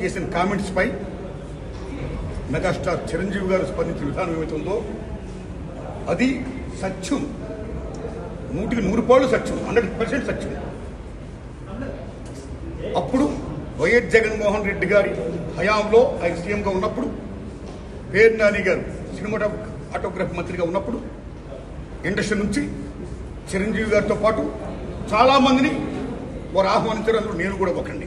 చేసిన కామెంట్స్పై మెగాస్టార్ చిరంజీవి గారు స్పందించిన విధానం ఏమైతే అది సత్యం. నూటికి నూరు పాళ్ళు సత్యం హండ్రెడ్ పర్సెంట్ సత్యం. అప్పుడు వైఎస్ జగన్మోహన్ రెడ్డి గారి హయాంలో ఆయన సీఎంగా ఉన్నప్పుడు పేరు నాని గారు సినిమాటో ఆటోగ్రఫీ మంత్రిగా ఉన్నప్పుడు ఇండస్ట్రీ నుంచి చిరంజీవి గారితో పాటు చాలామందిని వారు ఆహ్వానించారు. అందులో నేను కూడా ఒకండి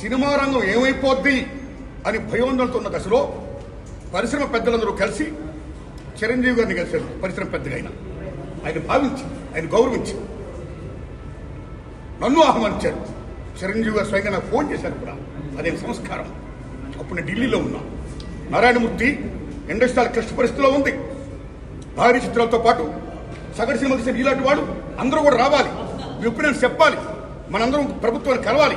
సినిమా రంగం ఏమైపోద్ది అని భయోందలతో ఉన్న దశలో పరిశ్రమ పెద్దలందరూ కలిసి చిరంజీవి గారిని కలిశారు. పరిశ్రమ పెద్దగా ఆయన ఆయన భావించి ఆయన గౌరవించి నన్ను ఆహ్వానించారు. చిరంజీవి గారు స్వయంగా నాకు ఫోన్ చేశారు కూడా. అదే సంస్కారం. అప్పుడు నేను ఢిల్లీలో ఉన్నా. నారాయణమూర్తి ఇండస్ట్రియల్ క్లిష్ట పరిస్థితిలో ఉంది. భారీ చిత్రాలతో పాటు సగటు సినిమా తీసిన ఇలాంటి వాళ్ళు అందరూ కూడా రావాలి. మీ ఒపీనియన్స్ చెప్పాలి. మనందరం ప్రభుత్వాన్ని కలవాలి.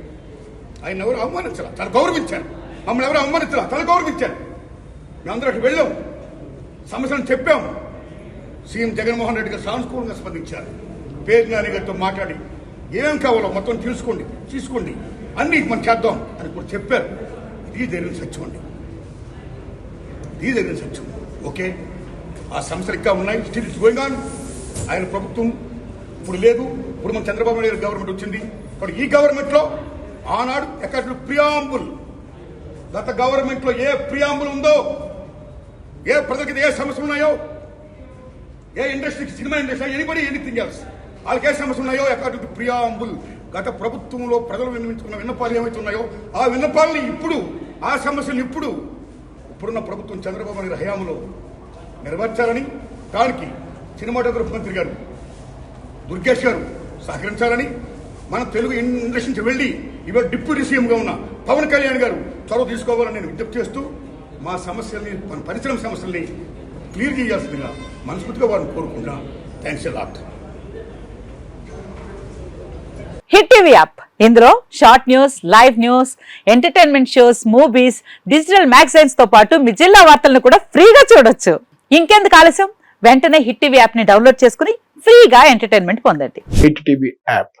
ఆయన ఎవరు అవమానించాల? తను గౌరవించారు మమ్మల్ని ఎవరు అవమానించాల? తను గౌరవించారు మేమందరం అక్కడికి వెళ్ళాం. సమస్యలను చెప్పాం. సీఎం జగన్మోహన్ రెడ్డి గారు సానుకూలంగా స్పందించారు పేరు గారితో మాట్లాడి ఏం కావాలో మొత్తం తెలుసుకోండి తీసుకోండి. అన్ని మనం చేద్దాం అని కూడా చెప్పారు. ఇది జరిగిన సత్యం అండి. ఇది జరిగిన సత్యం. ఓకే? ఆ సమస్యలు ఇంకా ఉన్నాయి. స్టిల్ ఇట్స్ గోయింగ్ ఆన్ ఆయన ప్రభుత్వం ఇప్పుడు లేదు. ఇప్పుడు మన చంద్రబాబు నాయుడు గవర్నమెంట్ వచ్చింది. ఇప్పుడు ఈ గవర్నమెంట్లో ఆనాడు ఎక్కడ ప్రియాంబుల్. గత గవర్నమెంట్లో ఏ ప్రియాంబుల్ ఉందో ఏ ప్రజలకి ఏ సమస్యలు ఉన్నాయో ఏ ఇండస్ట్రీకి cinema industry anybody anything else వాళ్ళకి ఏ సమస్యలు ఉన్నాయో అకార్డింగ్ టు ప్రియాంబుల్. గత ప్రభుత్వంలో ప్రజలు విన్నవించుకున్న విన్నపాలు ఏమైతే ఉన్నాయో ఆ విన్నపాలని ఇప్పుడు ఆ సమస్యలు ఇప్పుడు ఇప్పుడున్న ప్రభుత్వం చంద్రబాబు నాయుడు హయాంలో నెరవేర్చాలని దానికి సినిమాటోగ్రఫీ మంత్రి గారు దుర్గేష్ గారు సహకరించాలని మన తెలుగు ఇండస్ట్రీ నుంచి వెళ్ళి ఇవాళ డిప్యూటీ సీఎంగా ఉన్న పవన్ కళ్యాణ్ గారు చొరవ తీసుకోవాలని నేను విజ్ఞప్తి చేస్తూ మా సమస్యల్ని మన పరిశ్రమ సమస్యల్ని క్లియర్ చేయాల్సిందిగా మనస్ఫూర్తిగా వారిని కోరుకుంటున్నా. Thanks lot Hit TV app. ఇందులో short news live news entertainment shows movies digital మ్యాగజైన్స్తో పాటు మీ జిల్లా వార్తలను కూడా ఫ్రీగా చూడొచ్చు. ఇంకెందుకు ఆలస్యం? వెంటనే హిట్ టీవీ యాప్ని డౌన్లోడ్ చేసుకుని ఫ్రీగా ఎంటర్టైన్మెంట్ పొందండి. Hit TV app.